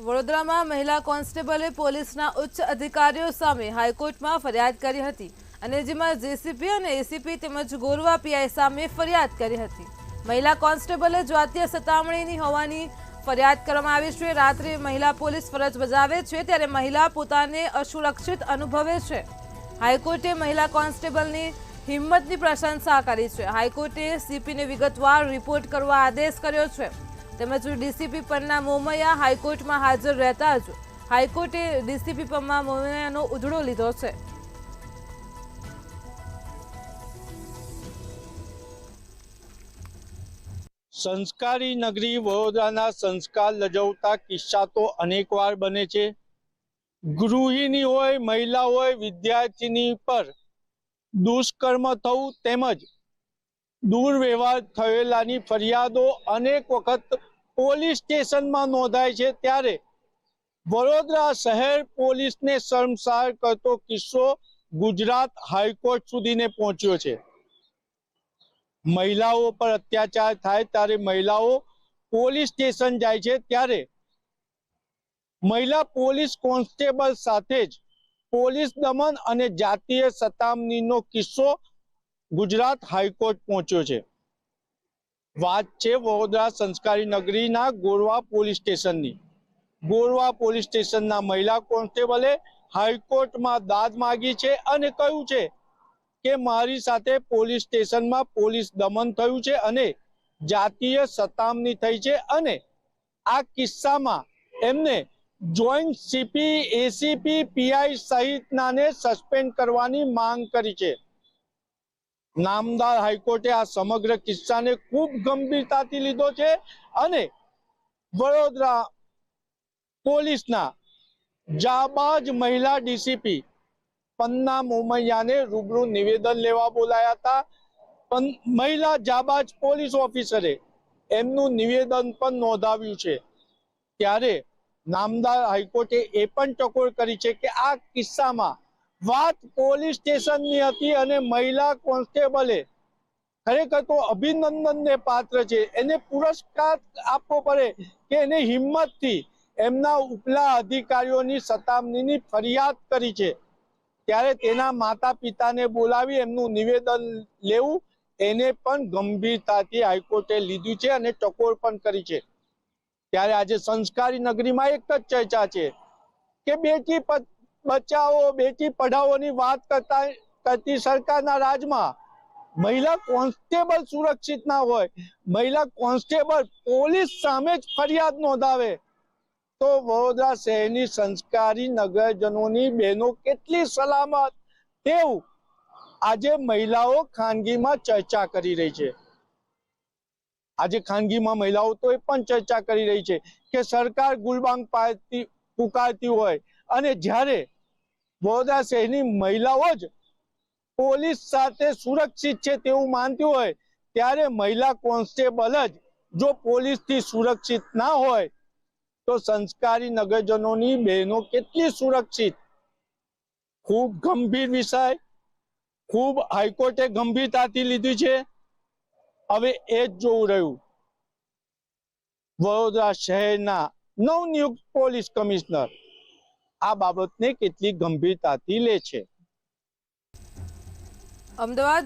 વડોદરામાં મહિલા કોન્સ્ટેબલે પોલીસના ઉચ્ચ અધિકારીઓ સામે હાઈકોર્ટમાં ફરિયાદ કરી હતી અને જેમાં જેસીપી અને એસીપી તેમજ ગોરવા પીઆઈ સામે ફરિયાદ કરી હતી. મહિલા કોન્સ્ટેબલે જાતીય સતામણીની હોવાની ફરિયાદ કરવામાં આવી છે. રાત્રે મહિલા પોલીસ ફરજ બજાવે છે ત્યારે મહિલા પોતાને અસુરક્ષિત અનુભવે છે. હાઈકોર્ટે મહિલા કોન્સ્ટેબલની હિંમતની પ્રશંસા કરી છે. હાઈકોર્ટે સીપીને વિગતવાર રિપોર્ટ કરવા આદેશ કર્યો છે. તેમજ ડીસીપી પન્ના મોમૈયા હાઈકોર્ટમાં હાજર રહેતા જ હાઈકોર્ટે ડીસીપી પન્ના મોમૈયાનો ઉધડો લીધો છે. સંસ્કારી નગરી વડોદરાના સંસ્કાર લજવતા કિસ્સા તો અનેકવાર બને છે. ગૃહિણી હોય, મહિલા હોય, વિદ્યાર્થીની પર દુષ્કર્મ થવું તેમજ દુર્વ્યવહાર થયેલાની ફરિયાદો અનેક વખત પોલીસ સ્ટેશનમાં નોંધાય છે ત્યારે વડોદરા શહેર પોલીસને શરમસાર કરતો કિસ્સો ગુજરાત હાઈકોર્ટ સુધીને પહોંચ્યો છે. મહિલાઓ પર અત્યાચાર થાય ત્યારે મહિલાઓ પોલીસ સ્ટેશન જાય છે ત્યારે મહિલા પોલીસ કોન્સ્ટેબલ સાથે જ પોલીસ દમન અને જાતીય સતામણીનો કિસ્સો ગુજરાત હાઈકોર્ટ પહોંચ્યો છે. વાત છે વડોદરા સંસ્કારી નગરીના ગોરવા પોલીસ સ્ટેશનની. ગોરવા પોલીસ સ્ટેશનના મહિલા કોન્સ્ટેબલે હાઈકોર્ટમાં દાદ માગી છે અને કહ્યું છે કે મારી સાથે પોલીસ સ્ટેશનમાં પોલીસ દમન થયું છે અને જાતીય સતામણી થઈ છે અને આ કિસ્સામાં એમને જોઈન્ટ સીપી, એસીપી, પીઆઈ સહિતનાને સસ્પેન્ડ કરવાની માંગ કરી છે. નામદાર હાઈકોર્ટે આ સમગ્ર કિસ્સાને ખૂબ ગંભીરતાથી લીધો છે અને વડોદરા પોલીસના જાબાજ મહિલા ડીસીપી પન્ના મોમૈયાને રૂબરૂ નિવેદન લેવા બોલાયા હતા. પણ મહિલા જાબાજ પોલીસ ઓફિસરે એમનું નિવેદન પણ નોંધાવ્યું છે. ત્યારે નામદાર હાઈકોર્ટે એ પણ ટકોર કરી છે કે આ કિસ્સામાં વાત પોલીસ સ્ટેશનની હતી અને મહિલા કોન્સ્ટેબલે ખરેખર તો અભિનંદનને પાત્ર છે. એને પુરસ્કાર આપવો પડે કે એને હિંમતથી એમના ઉપલા અધિકારીઓની સતામણીની ફરિયાદ કરી છે. ત્યારે તેના માતા પિતાને બોલાવી એમનું નિવેદન લેવું એને પણ ગંભીરતાથી હાઈકોર્ટે લીધું છે અને ટકોર પણ કરી છે. ત્યારે આજે સંસ્કારી નગરીમાં એક જ ચર્ચા છે કે બેટી બચાવો બેટી પઢાઓની વાત કરતા કરતી સરકારના રાજમાં મહિલા કોન્સ્ટેબલ સુરક્ષિત ના હોય, મહિલા કોન્સ્ટેબલ પોલીસ સામે જ ફરિયાદ નોંધાવે. તો વડોદરા શહેરની સંસ્કારી નગરજનોની બહેનો કેટલી સલામત? તેવું આજે મહિલાઓ ખાનગીમાં ચર્ચા કરી રહી છે. આજે ખાનગીમાં મહિલાઓ તો એ પણ ચર્ચા કરી રહી છે કે સરકાર ગુલબાંગ પાડતી પુકારતી હોય અને જ્યારે વડોદરા શહેરની મહિલાઓ જ પોલીસ સાથે સુરક્ષિત છે તેવું માનતી હોય, ત્યારે મહિલા કોન્સ્ટેબલ જ જો પોલીસથી સુરક્ષિત ના હોય, તો સંસ્કારી નગરજનોની બહેનો કેટલી સુરક્ષિત? ખૂબ ગંભીર વિષય, ખૂબ હાઈકોર્ટે ગંભીરતાથી લીધી છે. હવે એ જ જોવું રહ્યું. વડોદરા શહેરના નવનિયુક્ત પોલીસ કમિશનર આ બાબતને કેટલી ગંભીરતાથી લે છે. અમદાવાદ